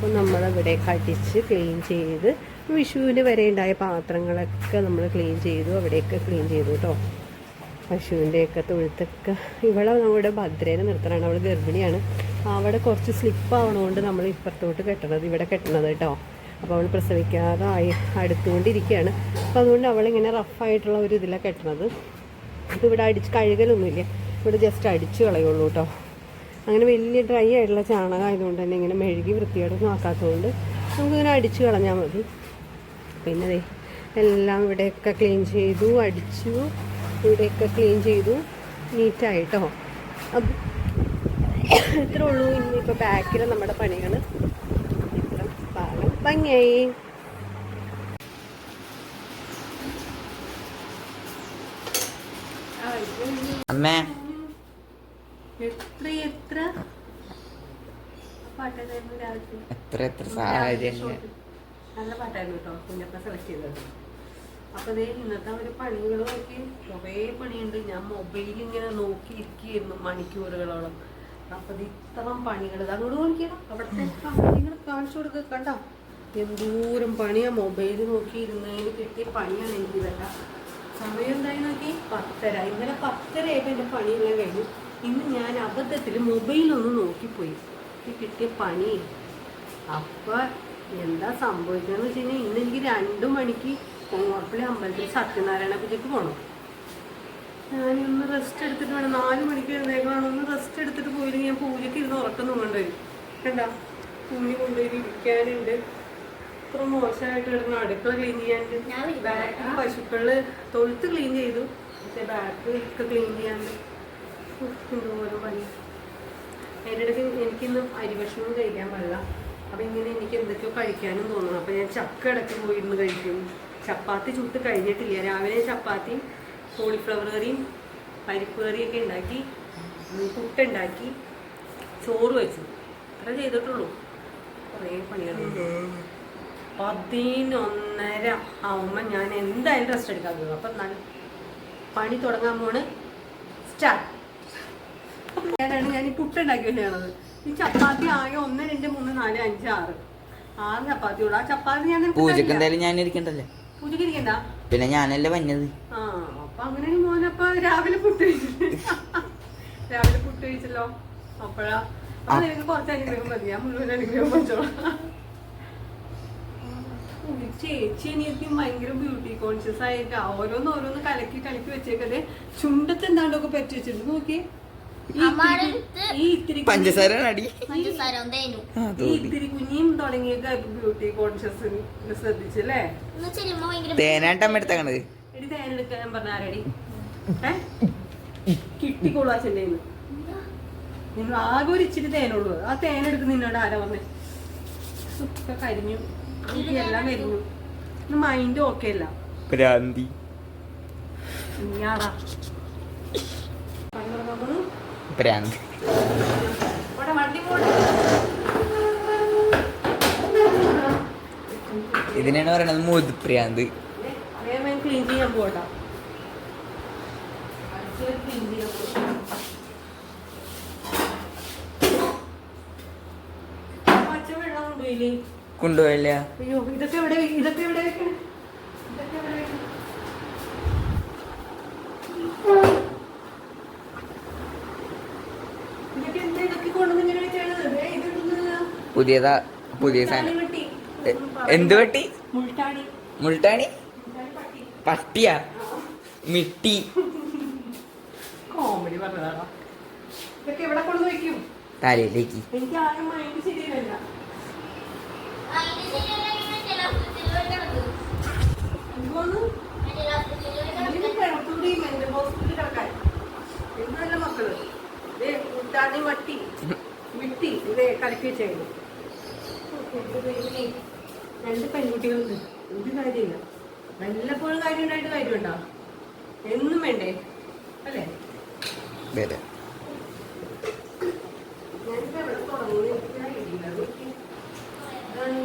അപ്പോൾ നമ്മളിവിടെ കടിച്ച് ക്ലീൻ ചെയ്ത് വിഷുവിന് വരെ ഉണ്ടായ പാത്രങ്ങളൊക്കെ നമ്മൾ ക്ലീൻ ചെയ്തു അവിടെയൊക്കെ ക്ലീൻ ചെയ്തു കേട്ടോ പശുവിന്റെയൊക്കെ തൊഴുത്തൊക്കെ ഇവളെ നമ്മുടെ ഭദ്രേനെ നിർത്തലാണ് അവൾ ഗർഭിണിയാണ്. അവിടെ കുറച്ച് സ്ലിപ്പ് ആവണതുകൊണ്ട് നമ്മൾ ഇപ്പുറത്തോട്ട് കെട്ടണത് ഇവിടെ കെട്ടണത് കേട്ടോ അപ്പോൾ അവൾ പ്രസവിക്കാതെ ആയി അടുത്തുകൊണ്ടിരിക്കുകയാണ്. അപ്പോൾ അതുകൊണ്ട് അവളിങ്ങനെ റഫായിട്ടുള്ള ഒരു ഇതിലാണ് കെട്ടണത്. അപ്പോൾ ഇവിടെ അടിച്ച് കഴുകലൊന്നുമില്ല. ഇവിടെ ജസ്റ്റ് അടിച്ച് കളയുള്ളൂ കേട്ടോ അങ്ങനെ വലിയ ഡ്രൈ ആയിട്ടുള്ള ചാണകം ആയതുകൊണ്ട് തന്നെ ഇങ്ങനെ മെഴുകി വൃത്തിയോടൊന്നും ആക്കാത്തതുകൊണ്ട് നമുക്കിങ്ങനെ അടിച്ച് കളഞ്ഞാൽ മതി. പിന്നെ അതെ എല്ലാം ഇവിടെയൊക്കെ ക്ലീൻ ചെയ്തു അടിച്ചു. ഇവിടെയൊക്കെ ക്ലീൻ ചെയ്തു. നീറ്റായിട്ടോ അപ്പം ഇത്രേ ഉള്ളൂ. ഇനിയിപ്പോൾ ബാക്കിൽ നമ്മുടെ പണികൾ ഇത്ര ഭാഗം ഭംഗിയായി. അമ്മേ. എത്ര എത്ര പാട്ടായിരുന്നു എത്ര എത്ര സാഹചര്യങ്ങൾ നല്ല പാട്ടായിരുന്നു കേട്ടോ കുഞ്ഞപ്പ സെലക്ട് ചെയ്തത്. അപ്പൊ ദേ ഇന്നത്തെ ഒരു പണികൾ നോക്കി കുറേ പണിയുണ്ട്. ഞാൻ മൊബൈൽ ഇങ്ങനെ നോക്കി ഇരിക്കുകയായിരുന്നു മണിക്കൂറുകളോളം. അപ്പൊ ഇത്രയും പണികൾ അങ്ങോട്ട് നോക്കിയാ അവിടുത്തെ പണികൾ കാണിച്ചു കൊടുക്കുക കണ്ടോ? എന്തോരം പണിയാ മൊബൈൽ നോക്കി ഇരുന്നതിന് കിട്ടിയ പണിയാണ് എനിക്ക് ഇതെല്ലാം. സമയം എന്തായി നോക്കി? പത്തര. ഇന്നലെ പത്തര ആയപ്പോൾ എന്റെ പണിയെല്ലാം കഴിഞ്ഞു. ഇന്ന് ഞാൻ അബദ്ധത്തിൽ മൊബൈലൊന്ന് നോക്കിപ്പോയി. കിട്ടിയ പണി. അപ്പൊ എന്താ സംഭവിക്കുന്നത് വെച്ച് കഴിഞ്ഞാൽ ഇന്ന് എനിക്ക് രണ്ടു മണിക്ക് കോങ്ങോപ്പിളി അമ്പലത്തിൽ സത്യനാരായണ പൂജയ്ക്ക് പോകണം ഞാനൊന്ന് റെസ്റ്റ് എടുത്തിട്ട് വേണം. നാല് മണിക്ക് എഴുന്നേക്കണം ഒന്ന് റെസ്റ്റ് എടുത്തിട്ട് പോയി ഞാൻ പൂജയ്ക്ക് ഇരുന്ന് ഉറക്കം കൊണ്ടുവരും കണ്ട? തുണി കൊണ്ടുപോയി ഇരിക്കാനുണ്ട്. ഇത്ര മോശമായിട്ട് കിടന്ന അടുക്കള ക്ലീൻ ചെയ്യാനുണ്ട്. ബാക്ക് പശുക്കൾ തൊഴുത്ത് ക്ലീൻ ചെയ്തു. പക്ഷേ ബാക്ക് ഒക്കെ ക്ലീൻ ചെയ്യാനുണ്ട്. ഉഫ്, എന്തോരം പണി അതിന്റെ ഇടയ്ക്ക് എനിക്കിന്ന് അരിഭക്ഷണം കഴിക്കാൻ പാടില്ല. അപ്പം ഇങ്ങനെ എനിക്ക് എന്തൊക്കെയോ കഴിക്കാനും തോന്നുന്നു അപ്പം ഞാൻ ചക്ക ഇടയ്ക്ക് പോയിരുന്നു കഴിക്കും. ചപ്പാത്തി ചുട്ട് കഴിഞ്ഞിട്ടില്ല. രാവിലെ ചപ്പാത്തി കോളിഫ്ലവർ കറിയും പരിപ്പ് കറിയൊക്കെ ഉണ്ടാക്കി പുട്ടുണ്ടാക്കി ചോറ് വെച്ചു. അത്ര ചെയ്തിട്ടുള്ളൂ. കുറേ പണികളുണ്ട് പതിനൊന്നര ആവുമ്പോൾ ഞാൻ എന്തായാലും റെസ്റ്റ് എടുക്കാൻ പോകും. അപ്പം പണി തുടങ്ങാൻ പോണ്. സ്റ്റാർട്ട് ഞാനാണ് ഞാൻ ഈ പുട്ടുണ്ടാക്കി തന്നെയാണത് ഈ ചപ്പാത്തി ആകെ ഒന്ന് രണ്ട് മൂന്ന് നാല് അഞ്ച് ആറ്. ആറ് ചപ്പാത്തി ഉള്ളു. ആ ചപ്പാത്തി ഞാൻ നിനക്ക് പൂജക്ക് തരില്ല. എന്തായാലും ഞാൻ ഇരിക്കണ്ടല്ലേ? പൂജക്ക് ഇരിക്കണ്ട? പിന്നെ ഞാനല്ലേ വന്നത്? ആ അപ്പൊ അങ്ങനെ മോനപ്പ രാവിലെ പുട്ട് കഴിച്ചിട്ട്. രാവിലെ പുട്ട് കഴിച്ചല്ലോ. അപ്പഴാ അപ്പൊ നിനക്ക് കുറച്ച് അനുഗ്രഹം മതി. ഞാൻ മുഴുവൻ അനുഗ്രഹം വെച്ചോളാം. ഉം, ചേച്ചി എനിക്കും ഭയങ്കര ബ്യൂട്ടി കോൺഷ്യസ് ആയിട്ടാ. ഓരോന്ന് ഓരോന്ന് കലക്കി കലക്കി വെച്ചേക്കത് ചുണ്ടത്ത് എന്താണ്ടൊക്കെ പറ്റി വെച്ചിട്ടുണ്ട്. നോക്കി പഞ്ചസാര അടി പഞ്ചസാര തേനും. ഈ കുഞ്ഞിയും തുടങ്ങിയ ബ്യൂട്ടി കോൺഷ്യസ് ശ്രദ്ധിച്ചല്ലേ? തേനാട്ടം എടുത്തങ്ങണത് എടി തേനെടുക്കാൻ പറഞ്ഞ ആരടി? ഏ? കിട്ടിക്കോളൂ അച്ഛന്റെ നിങ്ങൾ ആകെ ഒരു ഇച്ചിരി തേനുള്ളൂ. ആ തേനെടുത്ത് നിന്നോട് ആരാ പറഞ്ഞേ? ഒക്കെ കരിഞ്ഞു. എല്ലാം കരിഞ്ഞു. മൈൻഡ് ഓക്കെ അല്ല. ഭ്രാന്തി ഞാടാ പോട്ടെ ഇതിനാണ് പറയണത് മുത് ഭ്രാന്ത് വേഗം ക്ലീൻ ക്ലീൻ ചെയ്യാൻ പോട്ടെ പച്ച വെള്ളം കൊണ്ടുപോയില്ലേ ഇതൊക്കെ ഇതൊക്കെ എവിടെ വെക്കണം ഇതൊക്കെ എവിടെ വെക്കണം ഇതൊക്കെ എന്താ ഇതൊക്കെ കൊണ്ടുവന്ന് ഇങ്ങനെ വെച്ചാണ് ദേ ഇതൊന്ന് പുതിയതാ പുതിയ സാധനം. എന്ത് വെട്ടി? മുൾട്ടാണി. പട്ടി. പട്ടിയാ? മിട്ടി. തലയിലേക്ക്. മട്ടി മിട്ടി. ഇതേ വെച്ചായിരുന്നു രണ്ട് പെൺകുട്ടികളുണ്ട് ഒരു കാര്യമില്ല. വല്ലപ്പോഴും കാര്യം ഉണ്ടായിട്ട് കാര്യമുണ്ടോ? എന്നും വേണ്ടേ? അല്ലേ? വരെ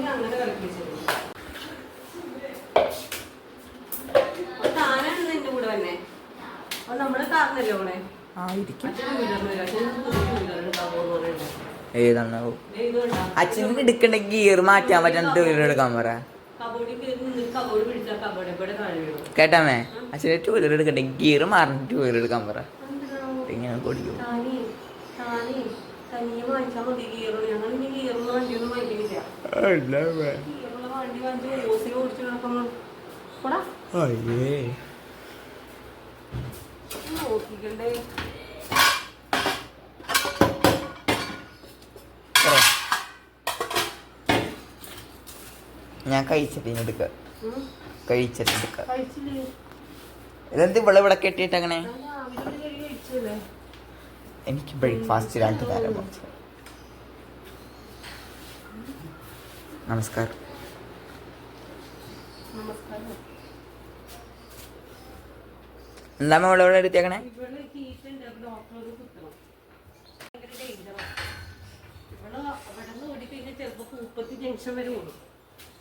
അങ്ങനെ കളിപ്പിച്ചത്. താനാണ് എന്റെ കൂടെ തന്നെ അപ്പൊ നമ്മൾ കാരണല്ലേ ഓളെ ആയിരിക്കും അച്ഛന് അച്ഛൻ അച്ഛന് പുതിയ വീടുകളുണ്ടാവുമെന്ന് പറയുന്നത് ഏതാണാവോ? ഇത് കണ്ടോ? അച്ഛന് എടുക്കണ്ട ഗിയർ മാറ്റാൻ പറ്റാൻ ടൂ വീലർ എടുക്കാൻ പറ. കേട്ടാമേ? അച്ഛൻ ടൂ വീലർ എടുക്കണ്ടെങ്കിൽ ഗിയർ മാറണം ടൂ വീലർ എടുക്കാൻ പറ? ഇങ്ങനെ കൊടുക്കും അയ്യേ. താനേ ഞാൻ കഴിച്ചിട്ട് ഇനി എടുക്ക. കഴിച്ചിട്ട് ഇതെന്ത് ഇവിടെ ഇവിടെ കെട്ടിയിട്ട് അങ്ങനെ? എനിക്ക് ബ്രേക്ക്ഫാസ്റ്റ് രണ്ട് നേരം. നമസ്കാരം. എന്താ ഇവിടെ ഇവിടെ എടുത്തേക്കണേ അവിടെ നിന്ന് ഓടിക്കഴിഞ്ഞാൽ ചിലപ്പോ പൂപ്പത്തി ജംഗ്ഷൻ വരെ ഓടും.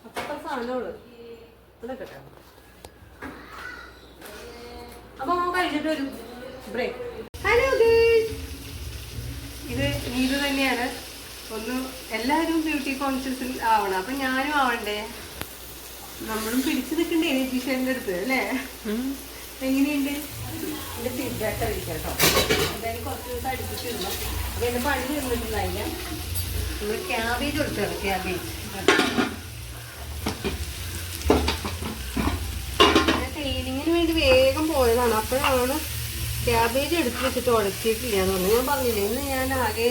അപ്പത്തെ സാധനമുള്ളു. ഇതൊക്കെ അപ്പൊ അവൻ കഴിഞ്ഞിട്ട് വരും ബ്രേക്ക് ഹലോ ഇത് നീതു തന്നെയാണ്. ഒന്ന് എല്ലാവരും ബ്യൂട്ടി കോൺഷ്യസിൽ ആവണം. അപ്പൊ ഞാനും ആവണ്ടേ? നമ്മളും പിടിച്ചു നിൽക്കണ്ടേ ടീച്ചറിന്റെ അടുത്ത് അല്ലേ? എങ്ങനെയുണ്ട്? എന്റെ ഫീഡ്ബാക്ക് അറിയിക്കാം കേട്ടോ. എന്തായാലും കുറച്ച് ദിവസം അടുപ്പിച്ചിരുന്നു. അപ്പൊ എന്റെ പണി തീർന്നിട്ടുണ്ടായില്ല നമ്മൾ ക്യാബേജ് കൊടുത്താണ് ക്യാബേജ് ട്രെയിനിങ്ങിന് വേണ്ടി വേഗം അപ്പോഴാണ് ക്യാബേജ് എടുത്ത് വെച്ചിട്ട് ഉടക്കിയിട്ടില്ല എന്ന് പറഞ്ഞു. ഞാൻ പറഞ്ഞില്ലേ ഇന്ന് ഞാൻ ആകെ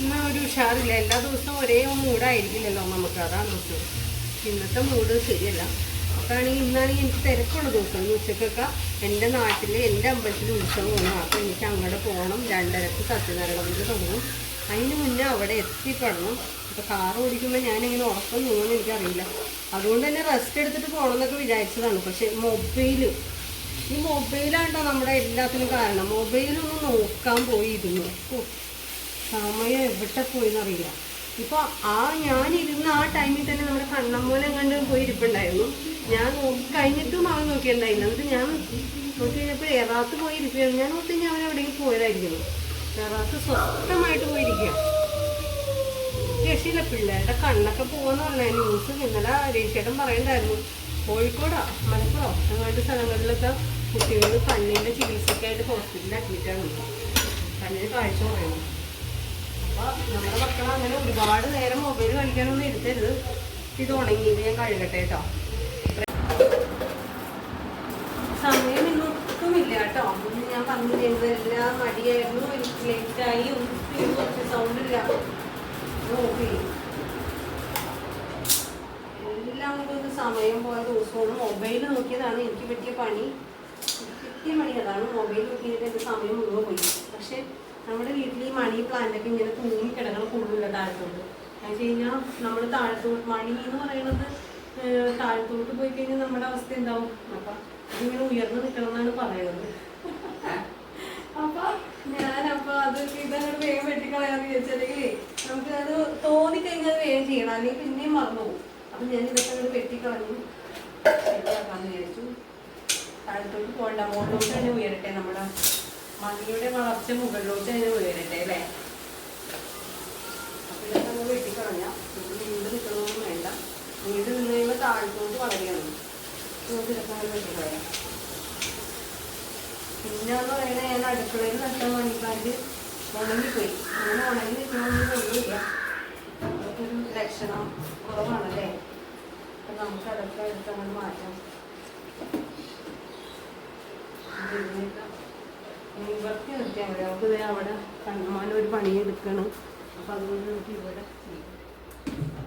ഇന്ന് ഒരു ഉഷാറില്ല. എല്ലാ ദിവസവും ഒരേ മൂഡായിരിക്കില്ലല്ലോ നമുക്ക്. അതാണ് പ്രശ്നം. ഇന്നത്തെ മൂഡ് ശരിയല്ല. അപ്പോഴാണെങ്കിൽ ഇന്നാണെങ്കിൽ എനിക്ക് തിരക്കുള്ള ദിവസം. ഉച്ചക്കൊക്കെ എന്റെ നാട്ടിൽ എന്റെ അമ്പലത്തിൽ ഉത്സവം വന്നു അപ്പോൾ എനിക്ക് അങ്ങോട്ട് പോകണം. രണ്ടരക്ക് സത്യനാരായണ തുടങ്ങും. അതിന് മുന്നേ അവിടെ എത്തിപ്പെടണം. അപ്പോൾ കാർ ഓടിക്കുമ്പോൾ ഞാനിങ്ങനെ ഉറക്കം തോന്നുന്നു എനിക്കറിയില്ല. അതുകൊണ്ട് തന്നെ റെസ്റ്റ് എടുത്തിട്ട് പോകണം എന്നൊക്കെ വിചാരിച്ചതാണ്. പക്ഷേ മൊബൈൽ ഈ മൊബൈലാണ്ടോ നമ്മുടെ എല്ലാത്തിനും കാരണം. മൊബൈലൊന്ന് നോക്കാൻ പോയി ഇരുന്നു. സമയം എവിടെ പോയിന്നറിയില്ല. ഇപ്പൊ ആ ഞാൻ ഇരുന്ന ആ ടൈമിൽ തന്നെ നമ്മുടെ കണ്ണമ്മൂലം കണ്ട് പോയി ഇരിപ്പുണ്ടായിരുന്നു. ഞാൻ കഴിഞ്ഞിട്ടും അവൻ നോക്കിയിട്ടുണ്ടായില്ല. എന്നിട്ട് ഞാൻ നോക്കി കഴിഞ്ഞപ്പോൾ എറാത്ത് പോയി ഇരിക്കുകയാണ്. ഞാൻ നോക്കി ഞാൻ എവിടെയെങ്കിലും പോയതായിരിക്കുന്നു. എറാത്ത് സ്വസ്ഥമായിട്ട് പോയിരിക്കുക രക്ഷയില്ല പിള്ളേരുടെ കണ്ണൊക്കെ പോകുന്ന പറഞ്ഞാൽ ന്യൂസ് ഇന്നലെ രേഷേട്ടൻ പറയണ്ടായിരുന്നു. കോഴിക്കോടോ മലപ്പുറം അങ്ങനത്തെ സ്ഥലങ്ങളിലൊക്കെ കുട്ടികൾ കണ്ണിന്റെ ചികിത്സക്കായിട്ട് ഹോസ്പിറ്റലിൽ അഡ്മിറ്റ് ആണ് കണ്ണിന് കാഴ്ച കുറയുന്നു അപ്പോൾ നമ്മുടെ മക്കൾ അങ്ങനെ ഒരുപാട് നേരം മൊബൈൽ കളിക്കാനൊന്നും ഇരുത്തരുത്. ഇത് ഉണങ്ങിയത് ഞാൻ കഴുകട്ടെ കേട്ടോ സമയം ഇന്നൊട്ടുമില്ല കേട്ടോ ഇന്ന് ഞാൻ പറഞ്ഞിരുന്നത് എല്ലാം മടിയായിരുന്നു. എനിക്ക് ലേറ്റായി ഒന്നും കുറച്ച് സൗണ്ട് ഇല്ല. നോക്കി. എല്ലാം കൊണ്ടൊന്ന് സമയം പോയ ദിവസമാണ്. മൊബൈൽ നോക്കിയതാണ് എനിക്ക് പറ്റിയ പണി. കിട്ടിയ മണി അതാണ് മൊബൈൽ നോക്കിയിട്ട് എന്റെ സമയം മുഴുവൻ പോയി. പക്ഷെ നമ്മുടെ വീട്ടിൽ ഈ മണി പ്ലാന്റൊക്കെ ഇങ്ങനെ തൂങ്ങി കിടക്കണം കൂടുതലുള്ള താഴത്തോട്ട്. എന്ന് വെച്ച് കഴിഞ്ഞാൽ നമ്മൾ താഴത്തോട്ട് മണി എന്ന് പറയുന്നത് താഴത്തോട്ട് പോയി കഴിഞ്ഞാൽ നമ്മുടെ അവസ്ഥ എന്താവും? അപ്പം ഇതിങ്ങനെ ഉയർന്നു നിൽക്കണം എന്നാണ് പറയുന്നത്. അപ്പൊ ഞാനപ്പൊ അത് ഇതങ്ങോട്ട് വേഗം വെട്ടിക്കളയാന്ന് വിചാരിച്ചെങ്കിൽ നമുക്ക് അത് തോന്നിക്കഴിഞ്ഞാൽ വേഗം ചെയ്യണം. അല്ലെങ്കിൽ പിന്നെയും മറന്നു പോകും അപ്പൊ ഞാൻ ഇതൊക്കെ അങ്ങോട്ട് വെട്ടിക്കളഞ്ഞു. ശരിയാക്കാന്ന് വിചാരിച്ചു. താഴത്തോട്ട് പോകണ്ട. മുകളിലോട്ട് തന്നെ ഉയരട്ടെ. നമ്മുടെ മണിയുടെ വളർച്ച മുകളിലോട്ട് തന്നെ ഉയരട്ടെ അല്ലേ? അപ്പൊ ഇതൊക്കെ നമ്മൾ വെട്ടിക്കളഞ്ഞാൽ നീണ്ടു നിൽക്കണമെന്നും വേണ്ട. നീണ്ടു നിന്ന് കഴിയുമ്പോൾ താഴത്തോട്ട് വളരുകയാണ്. നമുക്ക് പിന്നെ എന്ന് പറയുന്നത് ഞാൻ അടുക്കളയിൽ നട്ട മണിക്കാണ്ട് ഉണങ്ങിപ്പോയി. അങ്ങനെ ഉണങ്ങി നിൽക്കണമെന്ന് ഒന്നുമില്ല അതൊക്കെ ലക്ഷണം കുറവാണല്ലേ? അപ്പൊ നമുക്ക് അതൊക്കെ എടുത്ത് അങ്ങോട്ട് മാറ്റാം. നിവർത്തി നിർത്തിയാൽ മതി നമുക്ക് അവിടെ ഒരു അതുകൊണ്ട് ഇവിടെ.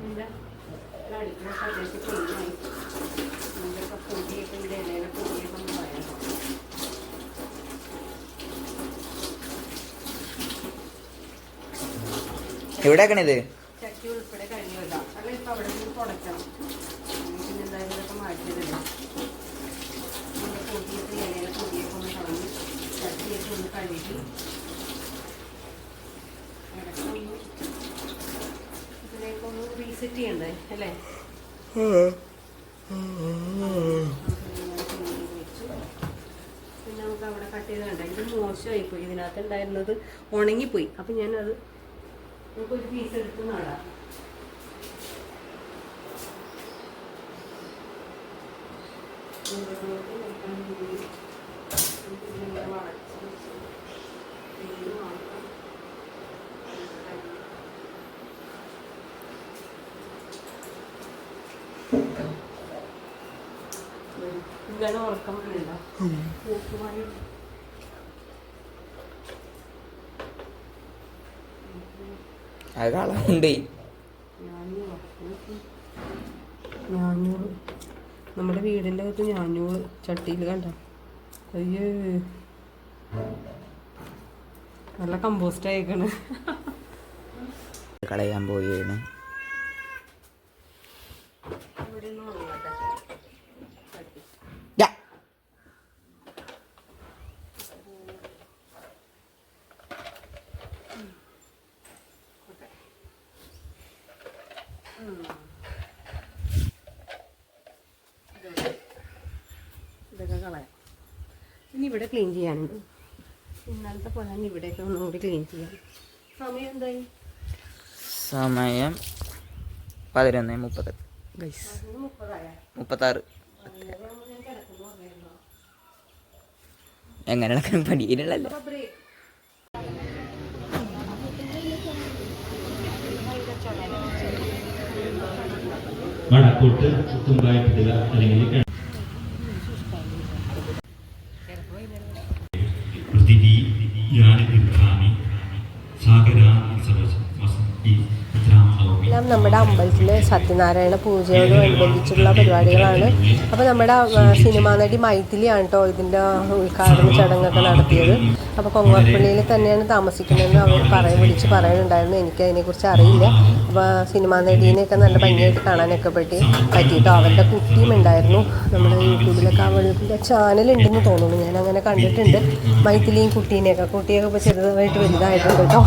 എന്റെ അടുക്കള പ്രദേശത്ത് ചട്ടി ഉൾപ്പെടെ കഴിയുമല്ല അല്ല ഇപ്പൊ അവിടെ നിന്ന് തുടയ്ക്കണം പിന്നെ എന്തായാലും ഇതൊക്കെ മാറ്റിയതല്ലേ ഇതിന്റെ പൊടിയൊക്കെ ഇലയിലെ പൊടിയൊക്കെ ഒന്ന് കളഞ്ഞ് ചട്ടിയൊക്കെ ഒന്ന് കഴുകി ഇതിലേക്കൊന്ന് റീസെറ്റ് ചെയ്യണ്ടേ അല്ലേ പിന്നെ നമുക്ക് അവിടെ കട്ട് ചെയ്ത് കണ്ട ഇത് മോശമായി പോയി ഇതിനകത്ത് ഉണ്ടായിരുന്നത് ഉണങ്ങിപ്പോയി അപ്പം ഞാനത് നമുക്കൊരു പീസ് എടുത്ത് നടാം Thank വെക്കാൻ നമ്മുടെ വീടിന്റെ അകത്ത് ഞാഞ്ഞൂറ് ചട്ടിയിൽ കണ്ട? അയ്യേ. നല്ല കമ്പോസ്റ്റ് ആയിക്കണ്. കളയാൻ പോയാണ്. ഇതൊക്കെ കളയാം. ഇവിടെ ക്ലീൻ ചെയ്യാനുണ്ട്. ഇന്നലത്തെ പോലെ തന്നെ ഇവിടെയൊക്കെ ഒന്നുകൂടി ക്ലീൻ ചെയ്യാം. സമയം എന്തായി? സമയം പതിനൊന്ന് മുപ്പത്തെട്ട് ഗൈസ് മുപ്പത്താറ്. എങ്ങനെ പഠിക്കാനുള്ളല്ല ചുറ്റും വടക്കോട്ട് തുമ്പായിട്ടില്ല അല്ലെങ്കിൽ സത്യനാരായണ പൂജയോടനുബന്ധിച്ചുള്ള പരിപാടികളാണ്. അപ്പോൾ നമ്മുടെ സിനിമാ നടി മൈഥിലിയാണ് കേട്ടോ ഇതിന്റെ ഉദ്ഘാടന ചടങ്ങൊക്കെ നടത്തിയത്. അപ്പോൾ കൊങ്ങോർപ്പള്ളിയിൽ തന്നെയാണ് താമസിക്കുന്നതെന്ന് അവർ പറയാൻ വിളിച്ച് പറയാനുണ്ടായിരുന്നു എനിക്ക് അതിനെക്കുറിച്ച് അറിയില്ല. അപ്പോൾ സിനിമാ നടീനെയൊക്കെ നല്ല ഭംഗിയായിട്ട് കാണാനൊക്കെ പറ്റി പറ്റിയിട്ടോ? അവരുടെ കുട്ടിയും ഉണ്ടായിരുന്നു. നമ്മുടെ യൂട്യൂബിലൊക്കെ അവളുടെ ചാനൽ ഉണ്ടെന്ന് തോന്നുന്നു. ഞാൻ അങ്ങനെ കണ്ടിട്ടുണ്ട്. മൈഥിലിയും കുട്ടീനെയൊക്കെ. കുട്ടിയൊക്കെ ഇപ്പോൾ ചെറുതായിട്ട് വലുതായിട്ടുണ്ട് കേട്ടോ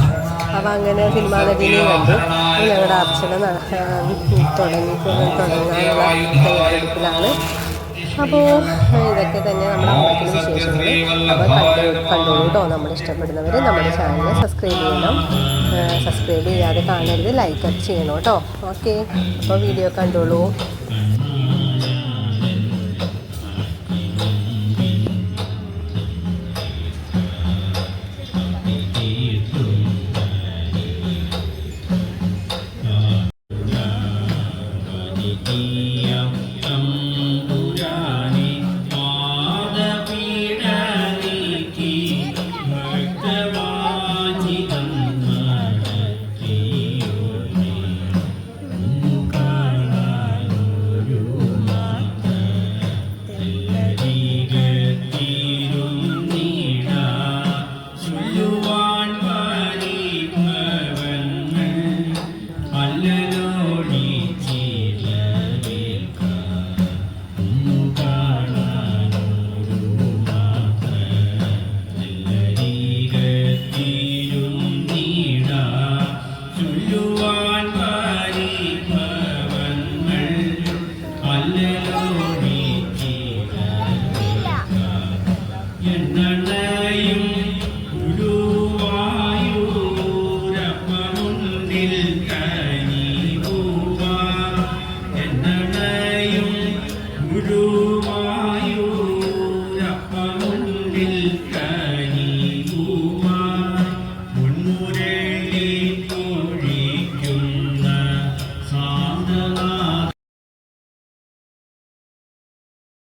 അപ്പോൾ അങ്ങനെ സിനിമാ നടിയെ കണ്ടു ഞങ്ങളുടെ അർച്ചന തുടങ്ങി തുടങ്ങാനുള്ള അപ്പോൾ ഇതൊക്കെ തന്നെ നമ്മുടെ അമ്പലത്തിലെ വിശേഷങ്ങൾ അപ്പോൾ കണ്ടു കേട്ടോ നമ്മൾ ഇഷ്ടപ്പെടുന്നവർ നമ്മുടെ ചാനൽ സബ്സ്ക്രൈബ് ചെയ്യണം. സബ്സ്ക്രൈബ് ചെയ്യാതെ കാണരുത്. ലൈക്ക് ചെയ്യണം കേട്ടോ. ഓക്കെ. അപ്പോൾ വീഡിയോ കണ്ടോളൂ.